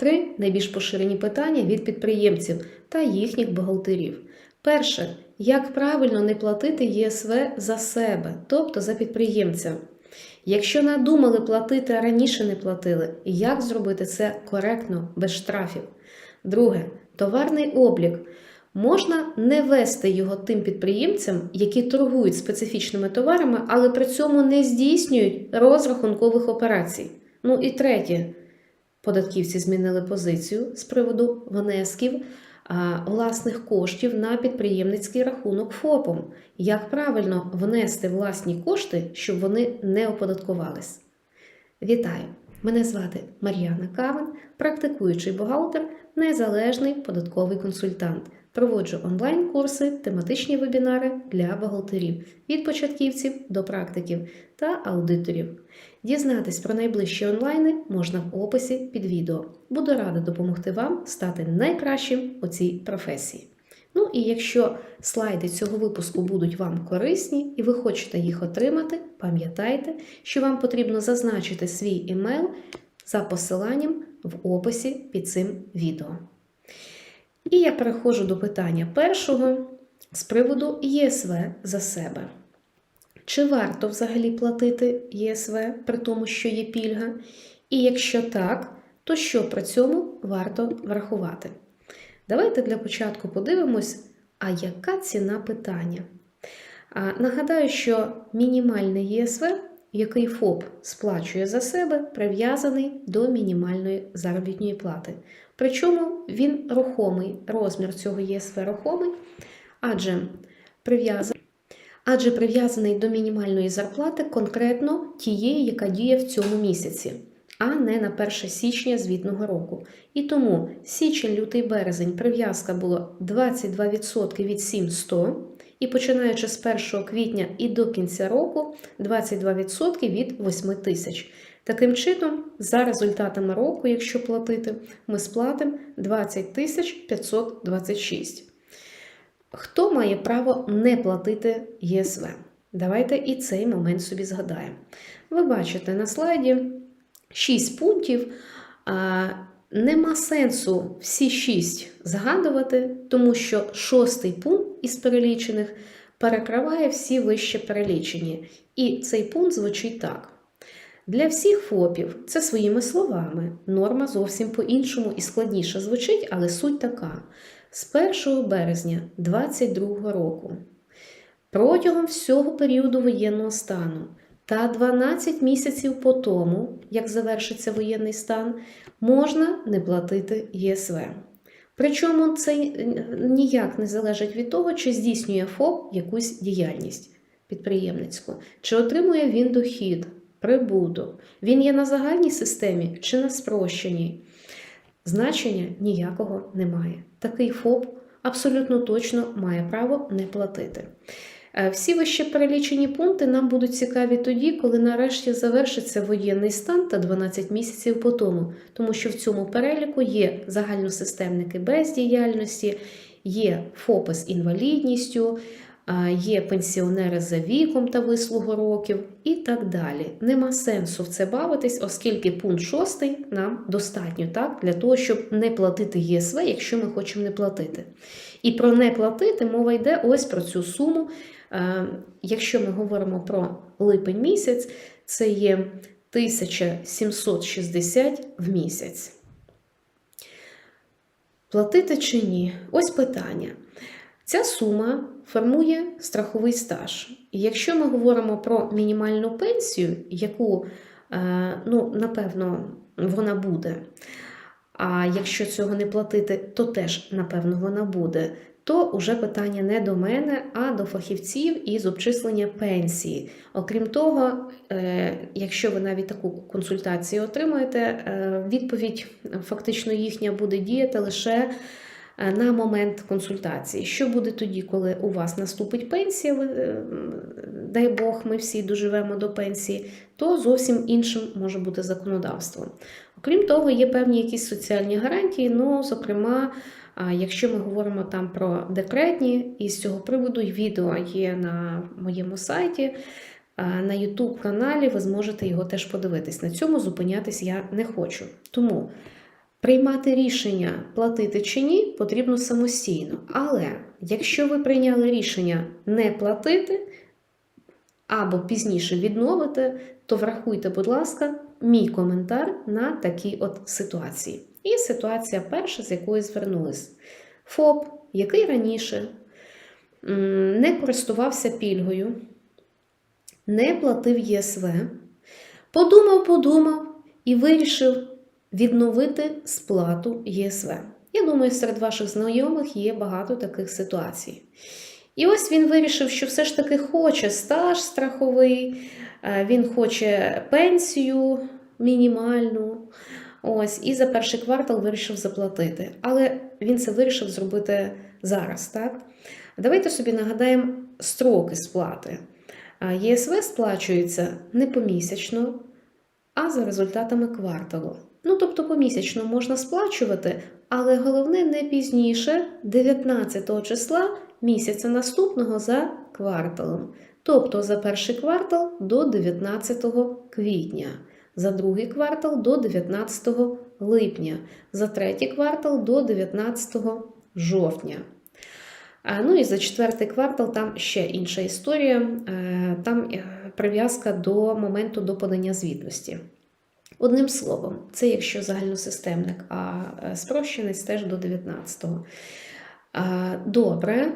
Три найбільш поширені питання від підприємців та їхніх бухгалтерів. Перше, як правильно не платити ЄСВ за себе, тобто за підприємця. Якщо надумали платити, а раніше не платили, як зробити це коректно, без штрафів? Друге, товарний облік. Можна не вести його тим підприємцям, які торгують специфічними товарами, але при цьому не здійснюють розрахункових операцій. Ну і третє, податківці змінили позицію з приводу внесків власних коштів на підприємницький рахунок ФОПом. Як правильно внести власні кошти, щоб вони не оподаткувались? Вітаю! Мене звати Мар'яна Каван, практикуючий бухгалтер, незалежний податковий консультант. Проводжу онлайн-курси, тематичні вебінари для бухгалтерів від початківців до практиків та аудиторів. Дізнатись про найближчі онлайни можна в описі під відео. Буду рада допомогти вам стати найкращим у цій професії. Ну і якщо слайди цього випуску будуть вам корисні і ви хочете їх отримати, пам'ятайте, що вам потрібно зазначити свій емейл за посиланням в описі під цим відео. І я переходжу до питання першого з приводу ЄСВ за себе. Чи варто взагалі платити ЄСВ при тому, що є пільга? І якщо так, то що при цьому варто врахувати? Давайте для початку подивимось, а яка ціна питання? А, Нагадаю, що мінімальний ЄСВ, який ФОП сплачує за себе, прив'язаний до мінімальної заробітної плати. Причому він рухомий, розмір цього ЄСВ рухомий, адже прив'язаний. Адже прив'язаний до мінімальної зарплати конкретно тієї, яка діє в цьому місяці, а не на 1 січня звітного року. І тому січень, лютий, березень прив'язка була 22% від 7100, і починаючи з 1 квітня і до кінця року 22% від 8 тисяч. Таким чином, за результатами року, якщо платити, ми сплатимо 20 526. Хто має право не платити ЄСВ? Давайте і цей момент собі згадаємо. Ви бачите на слайді 6 пунктів. Нема сенсу всі 6 згадувати, тому що шостий пункт із перелічених перекриває всі вище перелічені. І цей пункт звучить так. Для всіх ФОПів це своїми словами. Норма зовсім по-іншому і складніше звучить, але суть така. З 1 березня 2022 року протягом всього періоду воєнного стану та 12 місяців по тому, як завершиться воєнний стан, можна не платити ЄСВ. Причому це ніяк не залежить від того, чи здійснює ФОП якусь діяльність підприємницьку, чи отримує він дохід, прибуток. Він є на загальній системі чи на спрощеній. Значення ніякого немає. Такий ФОП абсолютно точно має право не платити. Е, Всі вище перелічені пункти нам будуть цікаві тоді, коли нарешті завершиться воєнний стан та 12 місяців по тому, тому що в цьому переліку є загальносистемники без діяльності, є ФОПи з інвалідністю, є пенсіонери за віком та вислугу років і так далі. Нема сенсу в це бавитись, оскільки пункт 6 нам достатньо так, для того, щоб не платити ЄСВ, якщо ми хочемо не платити. І про не платити мова йде ось про цю суму. Якщо ми говоримо про липень місяць, це є 1760 в місяць. Платити чи ні? Ось питання. Ця сума формує страховий стаж. І якщо ми говоримо про мінімальну пенсію, яку, е, ну, напевно, вона буде. А якщо цього не платити, то теж, напевно, вона буде. То вже питання не до мене, а до фахівців із обчислення пенсії. Окрім того, е, якщо ви навіть таку консультацію отримаєте, е, відповідь фактично їхня буде діяти лише на момент консультації. Що буде тоді, коли у вас наступить пенсія, дай Бог, ми всі доживемо до пенсії, то зовсім іншим може бути законодавство. Окрім того, є певні якісь соціальні гарантії, ну, зокрема. А якщо ми говоримо там про декретні, і з цього приводу відео є на моєму сайті, на YouTube каналі, ви зможете його теж подивитись. На цьому зупинятись я не хочу. Тому Приймати рішення платити чи ні потрібно самостійно. Але якщо ви прийняли рішення не платити або пізніше відновити, то врахуйте, будь ласка, мій коментар на такій от ситуації. І ситуація перша, з якої звернулись. ФОП, який раніше не користувався пільгою, не платив ЄСВ, подумав, подумав і вирішив відновити сплату ЄСВ. Я думаю, серед ваших знайомих є багато таких ситуацій. І ось він вирішив, що все ж таки хоче стаж страховий, е, він хоче пенсію мінімальну. Ось, і за перший квартал вирішив заплатити. Але він це вирішив зробити зараз, так? Давайте собі нагадаємо строки сплати. ЄСВ сплачується не помісячно, а за результатами кварталу. Ну, тобто помісячно можна сплачувати, але головне не пізніше 19 числа місяця наступного за кварталом. Тобто за перший квартал до 19 квітня, за другий квартал до 19 липня, за третій квартал до 19 жовтня. Ну і за четвертий квартал там ще інша історія, е, там е, прив'язка до моменту до подання звітності. Одним словом, це якщо загальносистемник, а е, спрощенець теж до 19-го. Добре.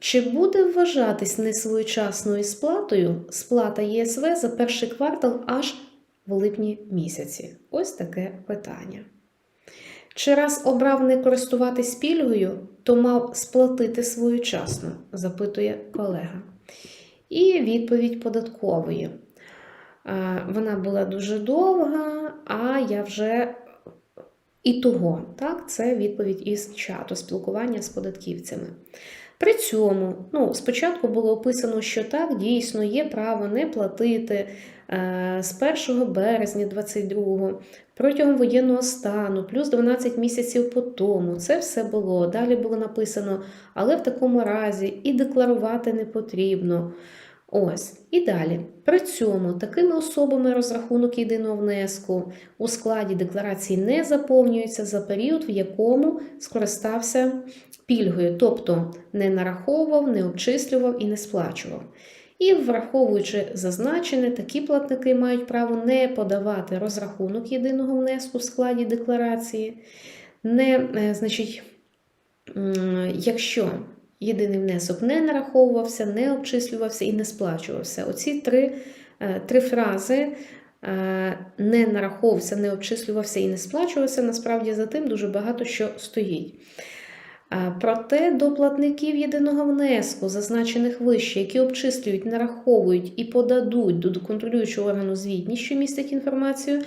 Чи буде вважатись несвоєчасною сплатою сплата ЄСВ за перший квартал аж в липні місяці? Ось таке питання. Чи раз обрав не користуватись пільгою, то мав сплатити своєчасно? запитує колега. І відповідь податкової. Е, Вона була дуже довга, а я вже і того. Так, це відповідь із чату спілкування з податківцями. При цьому, ну, спочатку було описано, що так, дійсно є право не платити е, з 1 березня 22 протягом воєнного стану, плюс 12 місяців по тому. Це все було. Далі було написано, але в такому разі і декларувати не потрібно. Ось і далі. При цьому такими особами розрахунок єдиного внеску у складі декларації не заповнюється за період, в якому скористався пільгою, тобто не нараховував, не обчислював і не сплачував. І враховуючи зазначене, такі платники мають право не подавати розрахунок єдиного внеску в складі декларації, не, е, значить, якщо єдиний внесок не нараховувався, не обчислювався і не сплачувався. Оці три, е, три фрази. е, Не нараховувався, не обчислювався і не сплачувався. Насправді за тим дуже багато що стоїть. Е, Проте до платників єдиного внеску, зазначених вище, які обчислюють, нараховують і подадуть до контролюючого органу звітність, що містить інформацію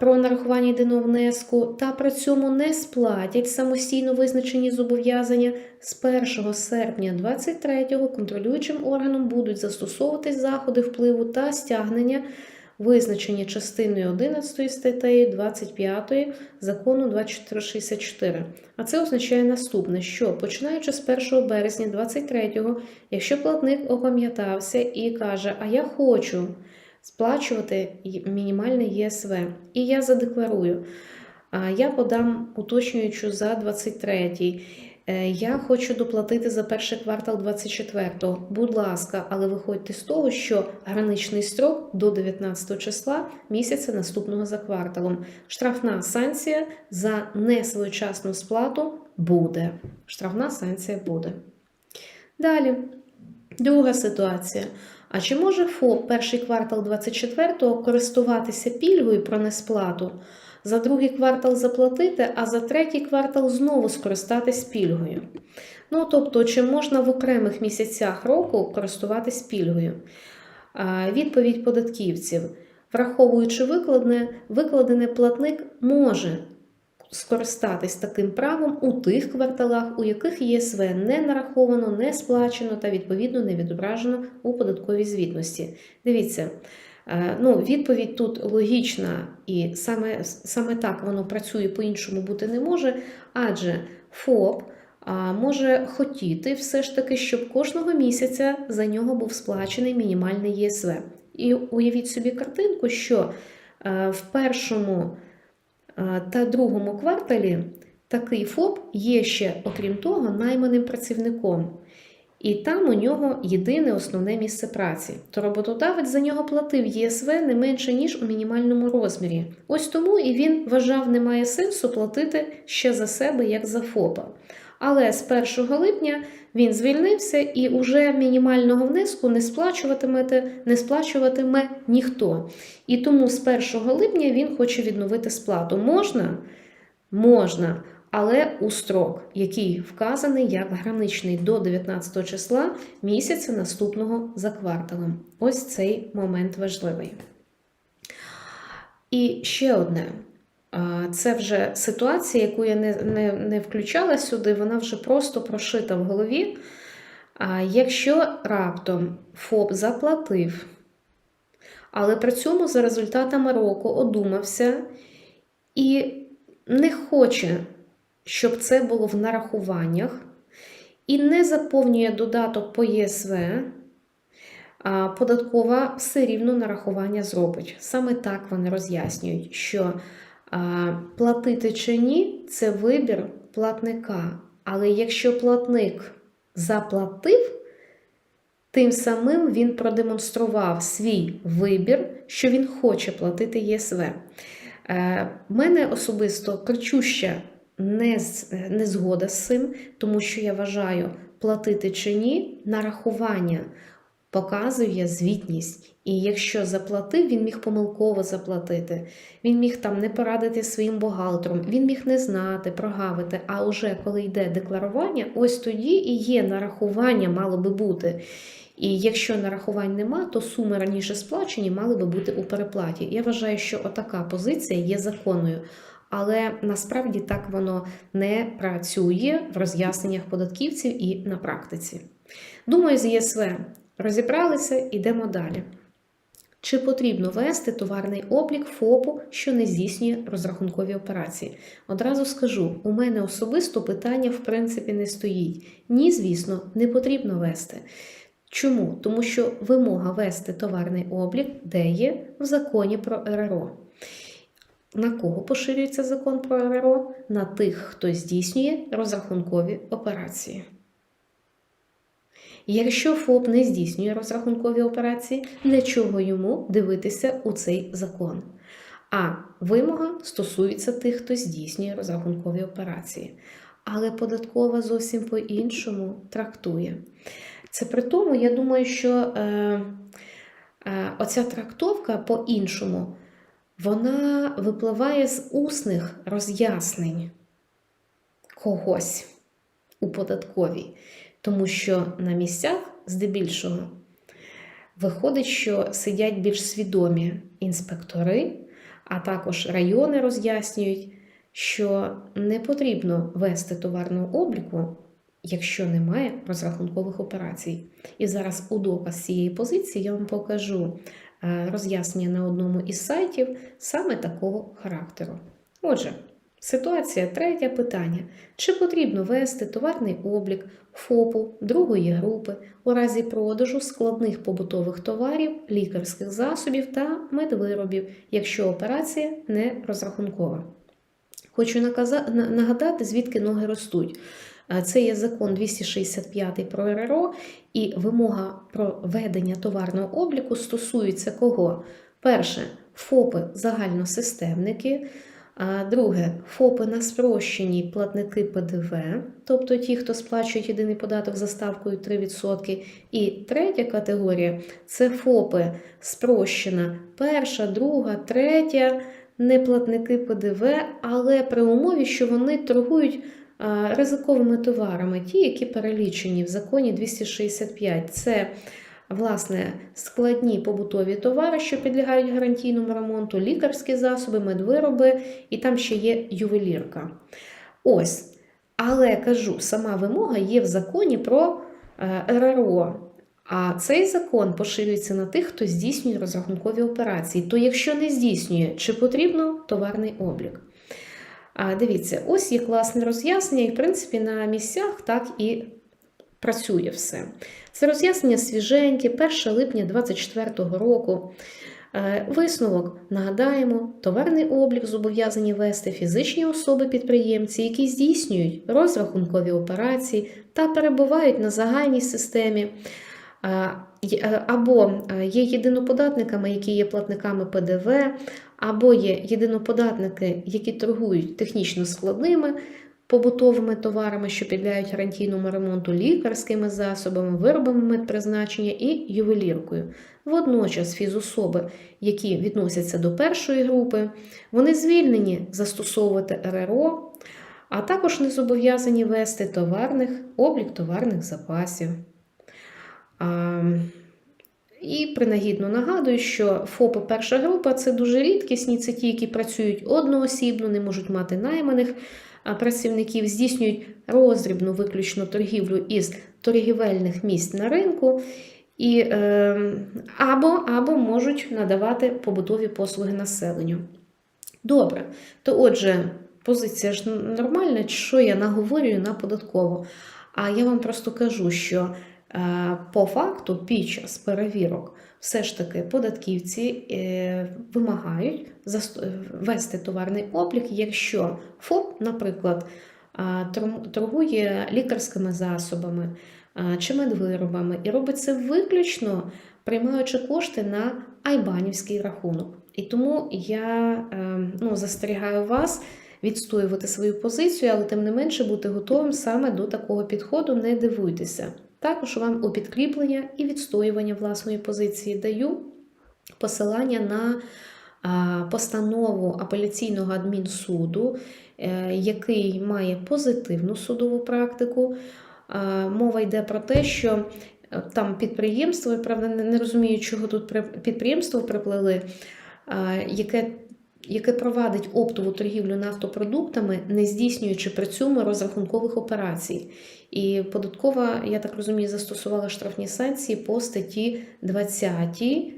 про нарахування єдиного внеску, та при цьому не сплатять самостійно визначені зобов'язання з 1 серпня 2023 контролюючим органом будуть застосовуватись заходи впливу та стягнення. Визначені частиною 11 статтею 25 закону 2464. А це означає наступне, що починаючи з 1 березня 23-го, якщо платник опам'ятався і каже, а я хочу сплачувати мінімальне ЄСВ, і я задекларую, я подам уточнюючу за 23-й. Е, Я хочу доплатити за перший квартал 24-го. Будь ласка, але виходьте з того, що граничний строк до 19 числа місяця наступного за кварталом. Штрафна санкція за несвоєчасну сплату буде. Штрафна санкція буде. Далі, друга ситуація. А чи може ФОП перший квартал 24-го користуватися пільгою про несплату? За другий квартал заплатити, а за третій квартал знову скористатись пільгою. Ну, тобто, чи можна в окремих місяцях року користуватись пільгою? Відповідь податківців. Враховуючи викладене, викладене платник може скористатись таким правом у тих кварталах, у яких ЄСВ не нараховано, не сплачено та відповідно не відображено у податковій звітності. Дивіться. Е, Ну, Відповідь тут логічна, і саме саме так воно працює по-іншому бути не може, адже ФОП може хотіти все ж таки, щоб кожного місяця за нього був сплачений мінімальний ЄСВ. І уявіть собі картинку, що е, в першому Та другому кварталі такий ФОП є ще, окрім того, найманим працівником. І там у нього єдине основне місце праці. То роботодавець за нього платив ЄСВ не менше, ніж у мінімальному розмірі. Ось тому і він вважав, немає сенсу платити ще за себе, як за ФОПа. Але з 1 липня він звільнився і уже мінімального внеску не сплачуватиме, не сплачуватиме ніхто. І тому з 1 липня він хоче відновити сплату. Можна? Можна, але у строк, який вказаний як граничний до 19 числа місяця наступного за кварталом. Ось цей момент важливий. І ще одне. Це вже ситуація, яку я не, не, не включала сюди, вона вже просто прошита в голові. А Якщо раптом ФОП заплатив, але при цьому за результатами року одумався і не хоче, щоб це було в нарахуваннях, і не заповнює додаток по ЄСВ, а податкова все рівно нарахування зробить. Саме так вони роз'яснюють, що платити чи ні це вибір платника. Але якщо платник заплатив, тим самим він продемонстрував свій вибір, що він хоче платити ЄСВ. Е, мене особисто кричуща незгода з цим, тому що я вважаю, платити чи ні, нарахування показує звітність. І якщо заплатив, він міг помилково заплатити. Він міг там не порадити своїм бухгалтером, він міг не знати, прогавити. А вже коли йде декларування, ось тоді і є нарахування, мало би бути. І якщо нарахувань нема, то суми раніше сплачені мали би бути у переплаті. Я вважаю, що отака позиція є законною. Але насправді так воно не працює в роз'ясненнях податківців і на практиці. Думаю, з ЄСВ розібралися, йдемо далі. Чи потрібно вести товарний облік ФОПу, що не здійснює розрахункові операції? Одразу скажу, у мене особисто питання в принципі не стоїть. Ні, звісно, не потрібно вести. Чому? Тому що вимога вести товарний облік де є в законі про РРО. На кого поширюється закон про РРО? На тих, хто здійснює розрахункові операції. Якщо ФОП не здійснює розрахункові операції, для чого йому дивитися у цей закон? А вимога стосується тих, хто здійснює розрахункові операції. Але податкова зовсім по-іншому трактує. Це при тому, я думаю, що е, е, оця трактовка по-іншому вона випливає з усних роз'яснень когось у податковій. Тому що на місцях, здебільшого, виходить, що сидять більш свідомі інспектори, а також райони роз'яснюють, що не потрібно вести товарного обліку, якщо немає розрахункових операцій. І зараз у доказ цієї позиції я вам покажу е, роз'яснення на одному із сайтів саме такого характеру. Отже, Ситуація третє питання. Чи потрібно вести товарний облік ФОПу другої групи у разі продажу складних побутових товарів, лікарських засобів та медвиробів, якщо операція не розрахункова? Хочу нагадати, звідки ноги ростуть. Це є закон 265 про РРО, і вимога про ведення товарного обліку стосується кого? Перше, ФОПи загальносистемники. Друге, ФОПи на спрощеній платники ПДВ, тобто ті, хто сплачують єдиний податок за ставкою 3%. І третя категорія це ФОПи спрощена перша, друга, третя, не платники ПДВ, але при умові, що вони торгують ризиковими товарами, ті, які перелічені в законі 265. Це Власне, складні побутові товари, що підлягають гарантійному ремонту, лікарські засоби, медвироби, і там ще є ювелірка. Ось. Але кажу, сама вимога є в законі про е, РРО. А цей закон поширюється на тих, хто здійснює розрахункові операції. То, якщо не здійснює, чи потрібно товарний облік? А Дивіться, ось є класне роз'яснення, і, в принципі, на місцях так і працює все. Це роз'яснення свіженьке, 1 липня 2024 року. Е, Висновок нагадаємо, товарний облік зобов'язані вести фізичні особи-підприємці, які здійснюють розрахункові операції та перебувають на загальній системі, е, е, або є єдиноподатниками, які є платниками ПДВ, або є єдиноподатники, які торгують технічно складними побутовими товарами, що підлягають гарантійному ремонту, лікарськими засобами, виробами медпризначення і ювеліркою. Водночас фізособи, які відносяться до першої групи, вони звільнені застосовувати РРО, а також не зобов'язані вести товарних, облік товарних запасів. А, і принагідно нагадую, що ФОПи перша група це дуже рідкісні, це ті, які працюють одноосібно, не можуть мати найманих працівників, здійснюють роздрібну виключно торгівлю із торгівельних місць на ринку, і, е, або, або можуть надавати побутові послуги населенню. Добре, то отже, позиція ж нормальна, що я наговорюю на податково. А я вам просто кажу, що е, по факту під час перевірок все ж таки податківці е, вимагають е, вести товарний облік, якщо ФОП, наприклад, торгує лікарськими засобами чи медвиробами, і робить це виключно приймаючи кошти на айбанівський рахунок. І тому я е, ну, застерігаю вас відстоювати свою позицію, але тим не менше бути готовим саме до такого підходу, не дивуйтеся. Також вам у підкріплення і відстоювання власної позиції даю посилання на постанову апеляційного адмінсуду, е, який має позитивну судову практику. Мова йде про те, що е, там підприємство, правда, не розумію, чого тут підприємство приплели, яке яке провадить оптову торгівлю нафтопродуктами, не здійснюючи при цьому розрахункових операцій. І податкова, я так розумію, застосувала штрафні санкції по статті 20 е,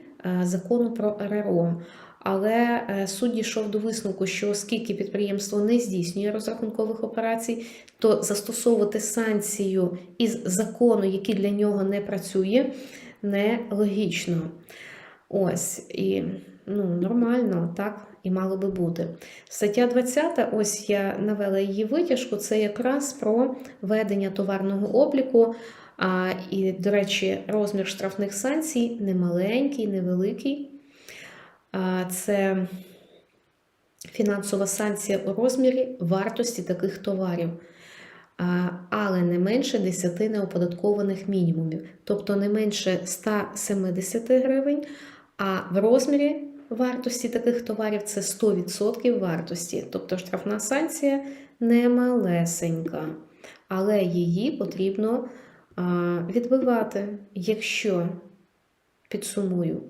закону про РРО. Але е, суд дійшов до висновку, що оскільки підприємство не здійснює розрахункових операцій, то застосовувати санкцію із закону, який для нього не працює, нелогічно. Ось і ну, нормально, так і мало би бути. Стаття 20, ось я навела її витяжку, це якраз про ведення товарного обліку. А, і, до речі, розмір штрафних санкцій не маленький, невеликий. А, це фінансова санкція у розмірі вартості таких товарів. Але не менше 10 неоподаткованих мінімумів, тобто не менше 170 гривень, а в розмірі вартості таких товарів це 100% вартості. Тобто штрафна санкція не малесенька, але її потрібно відбивати, якщо підсумую,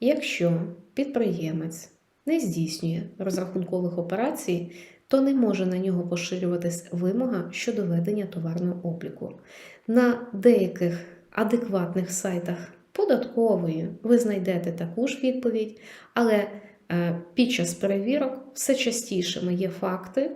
якщо підприємець не здійснює розрахункових операцій, то не може на нього поширюватись вимога щодо ведення товарного обліку. На деяких адекватних сайтах податкової ви знайдете таку ж відповідь, але е, під час перевірок все частішими є факти,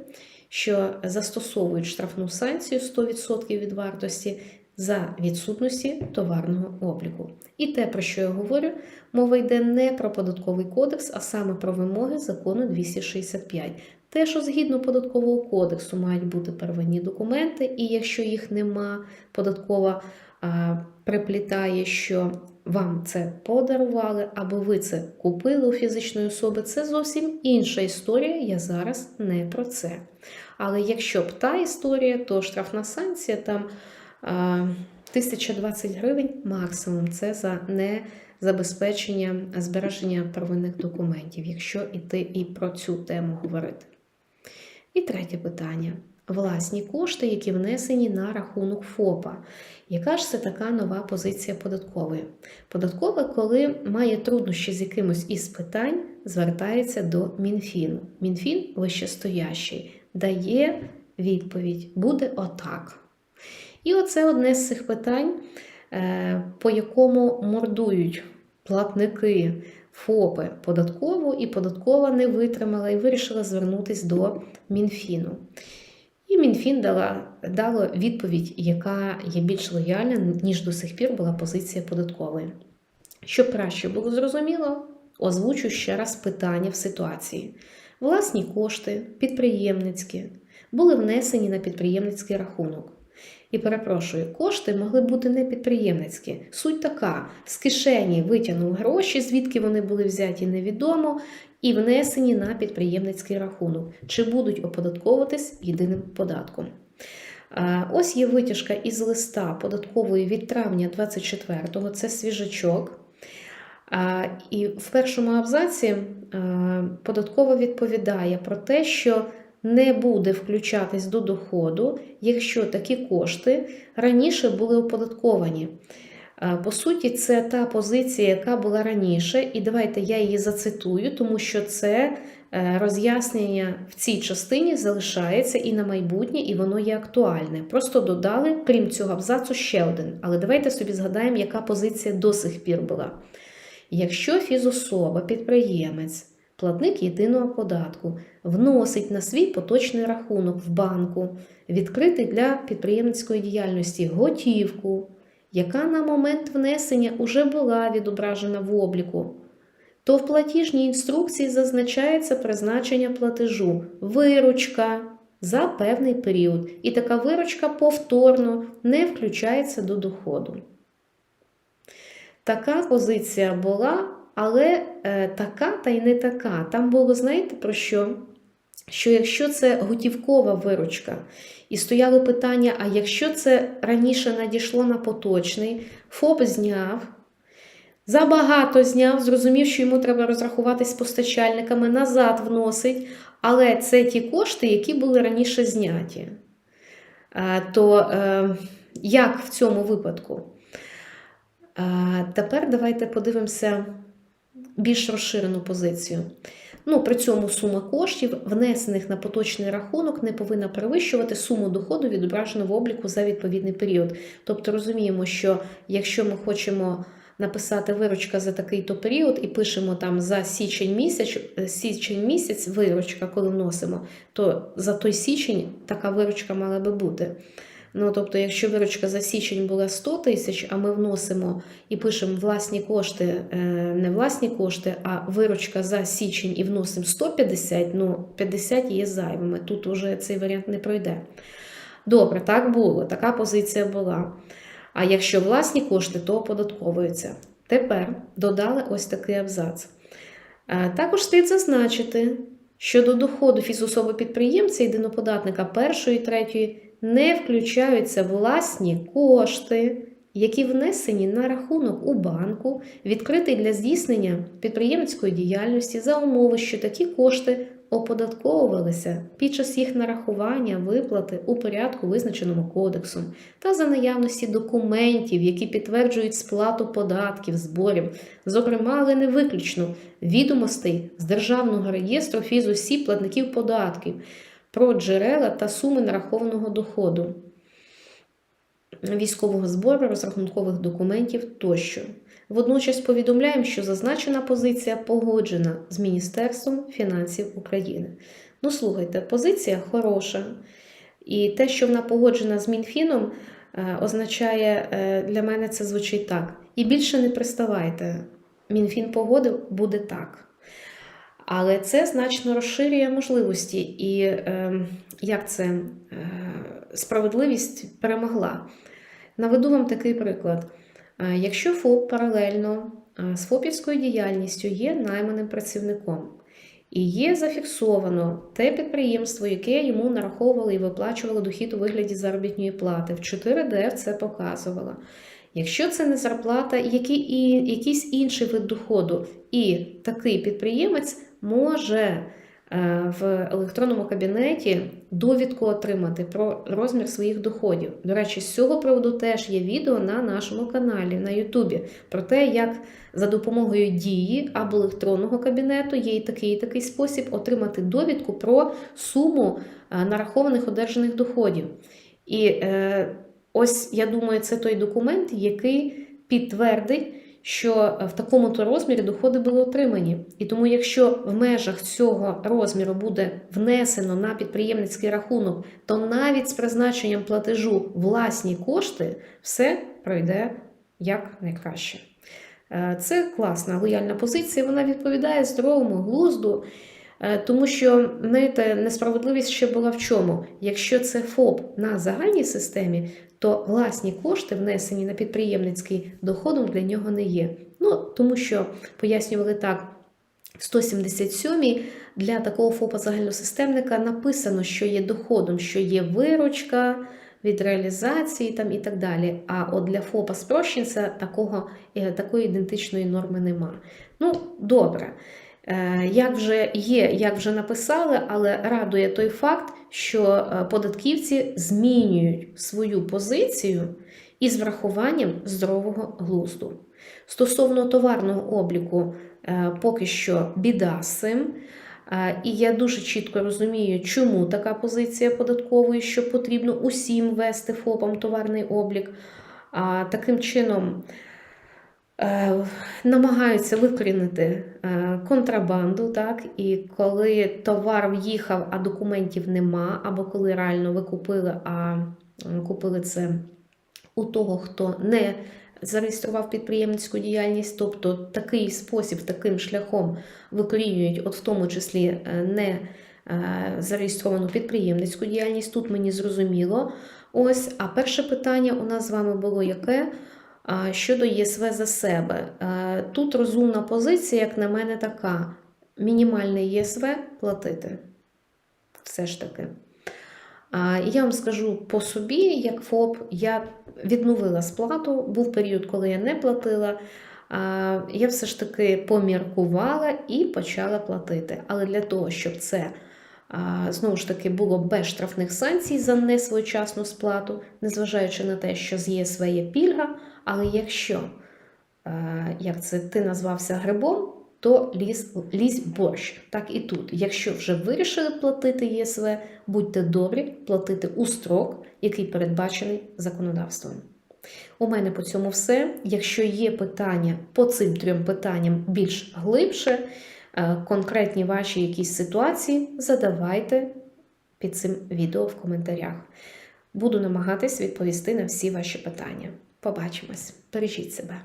що застосовують штрафну санкцію 100% від вартості за відсутності товарного обліку. І те, про що я говорю, мова йде не про податковий кодекс, а саме про вимоги закону 265. Те, що згідно податкового кодексу мають бути первинні документи, і якщо їх нема, податкова приплітає, що вам це подарували, або ви це купили у фізичної особи, це зовсім інша історія. Я зараз не про це. Але якщо б та історія, то штрафна санкція там 1020 гривень максимум. Це за незабезпечення збереження первинних документів, якщо іти і про цю тему говорити. І третє питання. Власні кошти, які внесені на рахунок ФОПа. Яка ж це така нова позиція податкової? Податкова, коли має труднощі з якимось із питань, звертається до Мінфіну. Мінфін вищестоящий дає відповідь: буде отак. І оце одне з цих питань, е, по якому мордують платники ФОПи податкову, і податкова не витримала і вирішила звернутися до Мінфіну. Мінфін дала, дало відповідь, яка є більш лояльна, ніж до сих пір була позиція податкової. Щоб краще було зрозуміло, Озвучу ще раз питання в ситуації. Власні кошти, підприємницькі, були внесені на підприємницький рахунок. І перепрошую, кошти могли бути не підприємницькі. Суть така: з кишені витягнув гроші, звідки вони були взяті, невідомо, і внесені на підприємницький рахунок, чи будуть оподатковуватись єдиним податком. Ось є витяжка із листа податкової від травня 24-го, це свіжачок. І в першому абзаці податкова відповідає про те, що не буде включатись до доходу, якщо такі кошти раніше були оподатковані. По суті, це та позиція, яка була раніше, і давайте я її зацитую, тому що це е, роз'яснення в цій частині залишається і на майбутнє, і воно є актуальне. Просто додали, крім цього абзацу, ще один. Але давайте собі згадаємо, яка позиція до сих пір була. Якщо фізособа, підприємець, платник єдиного податку вносить на свій поточний рахунок в банку, відкритий для підприємницької діяльності готівку, яка на момент внесення уже була відображена в обліку, то в платіжній інструкції зазначається призначення платежу виручка за певний період, і така виручка повторно не включається до доходу. Така позиція була, але е, така та й не така. Там було, знаєте, про що? Що якщо це готівкова виручка, і стояло питання: а якщо це раніше надійшло на поточний, ФОП зняв, забагато зняв, зрозумів, що йому треба розрахуватись з постачальниками, назад вносить, але це ті кошти, які були раніше зняті. Е, то е, як в цьому випадку? А Тепер давайте подивимося більш розширену позицію. Ну, При цьому сума коштів, внесених на поточний рахунок, не повинна перевищувати суму доходу, відображену в обліку за відповідний період. Тобто розуміємо, що якщо ми хочемо написати виручка за такий-то період і пишемо там за січень місяць, січень місяць виручка, коли вносимо, то за той січень така виручка мала би бути. Ну, тобто, якщо виручка за січень була 100 тисяч, а ми вносимо і пишемо власні кошти, е, не власні кошти, а виручка за січень і вносимо 150, ну 50 є зайвими. Тут уже цей варіант не пройде. Добре, так було, така позиція була. А якщо власні кошти, то оподатковуються. Тепер додали ось такий абзац. Е, також слід зазначити, що до доходу фізособи підприємця єдиноподатника першої третьої не включаються власні кошти, які внесені на рахунок у банку, відкритий для здійснення підприємницької діяльності за умови, що такі кошти оподатковувалися під час їх нарахування, виплати у порядку, визначеному кодексом, та за наявності документів, які підтверджують сплату податків, зборів, зокрема, але не виключно відомостей з Державного реєстру фізосіб платників податків про джерела та суми нарахованого доходу, військового збору, розрахункових документів тощо. Водночас повідомляємо, що зазначена позиція погоджена з Міністерством фінансів України. Ну, слухайте, позиція хороша. І те, що вона погоджена з Мінфіном, е, означає е, для мене це звучить так. І більше не приставайте. Мінфін погодив, буде так. Але це значно розширює можливості, і е, як це е, справедливість перемогла. Наведу вам такий приклад. Е, якщо ФОП паралельно е, з ФОПівською діяльністю є найманим працівником, і є зафіксовано те підприємство, яке йому нараховувало і виплачувало дохід у вигляді заробітної плати, в 4ДФ це показувало. Якщо це не зарплата, який і якийсь інший вид доходу, і такий підприємець може е, в електронному кабінеті довідку отримати про розмір своїх доходів. До речі, з цього приводу теж є відео на нашому каналі на Ютубі про те, як за допомогою дії або електронного кабінету є і такий і такий спосіб отримати довідку про суму е, нарахованих одержаних доходів. І е, ось я думаю, це той документ, який підтвердить що в такому то розмірі доходи були отримані. І тому, якщо в межах цього розміру буде внесено на підприємницький рахунок, то навіть з призначенням платежу власні кошти все пройде як найкраще. Е, Це класна лояльна позиція, вона відповідає здоровому глузду, е, тому що знаєте, несправедливість ще була в чому? Якщо це ФОП на загальній системі, то власні кошти, внесені на підприємницький доходом, для нього не є. Ну, тому що пояснювали так. В 177 для такого ФОПа загальносистемника написано, що є доходом, що є виручка від реалізації там і так далі. А от для ФОПа спрощенця такого, е, такої ідентичної норми нема. Ну, добре. Е, Як вже є, як вже написали, але радує той факт, що е, податківці змінюють свою позицію із врахуванням здорового глузду. Стосовно товарного обліку, е, поки що біда з цим. І я дуже чітко розумію, чому така позиція податкової, що потрібно усім вести ФОПам товарний облік. Таким чином намагаються викорінити е, контрабанду, так, і коли товар в'їхав, а документів нема, або коли реально ви купили, а купили це у того, хто не зареєстрував підприємницьку діяльність, тобто такий спосіб, таким шляхом викорінюють, от в тому числі е, не е, зареєстровану підприємницьку діяльність. Тут мені зрозуміло. Ось, а перше питання у нас з вами було яке? Щодо ЄСВ за себе. Тут розумна позиція, як на мене, така: мінімальне ЄСВ платити. Все ж таки. Я вам скажу по собі, як ФОП, я відновила сплату. Був період, коли я не платила. Я все ж таки поміркувала і почала платити. Але для того, щоб це знову ж таки було без штрафних санкцій за несвоєчасну сплату, незважаючи на те, що з ЄСВ є пільга. Але якщо, е, як це ти назвався грибом, то лізь, лізь борщ. Так і тут. Якщо вже вирішили платити ЄСВ, будьте добрі платити у строк, який передбачений законодавством. У мене по цьому все. Якщо є питання по цим трьом питанням більш глибше, е, конкретні ваші якісь ситуації, задавайте під цим відео в коментарях. Буду намагатись відповісти на всі ваші питання. Побачимось, бережіть себе.